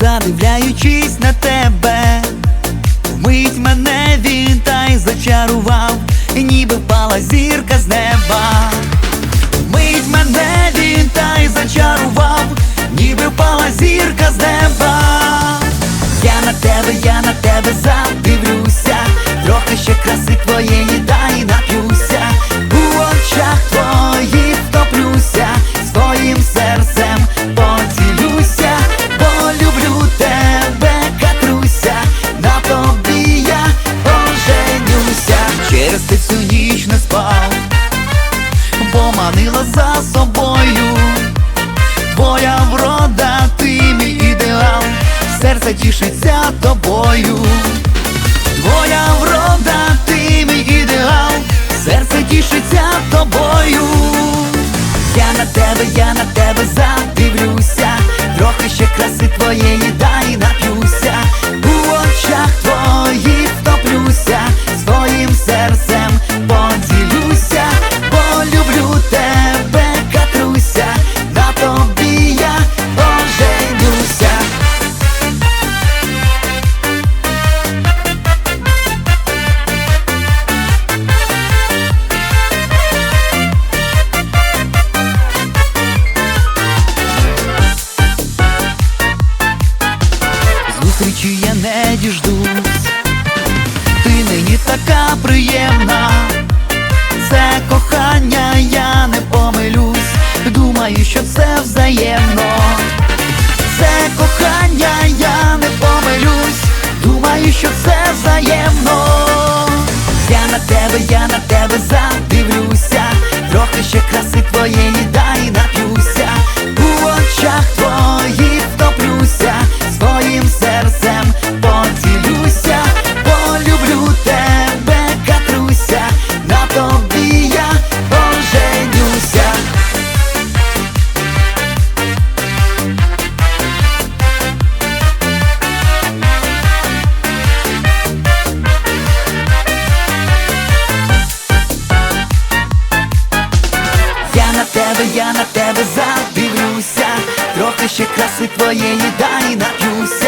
задивляючись на тебе, вмить мене він та й зачарував, і ніби впала зірка з неба. Вмить мене він та й зачарував, ніби впала зірка з неба. Я на тебе, я на тебе задивлюся, поманила за собою. Твоя врода, ти мій ідеал, серце тішиться тобою. Твоя врода, ти мій ідеал, серце тішиться тобою. Я на тебе, я на тебе задивлюся, трохи ще краси твоєї Зустрічі я не діждусь, ти мені така приємна, це кохання, я не помилюсь, думаю, що це взаємно, це кохання, я не помилюсь, думаю, що це взаємно. Я на тебе, я на тебе задивлюся, трохи ще краси твоєї дані нап'юся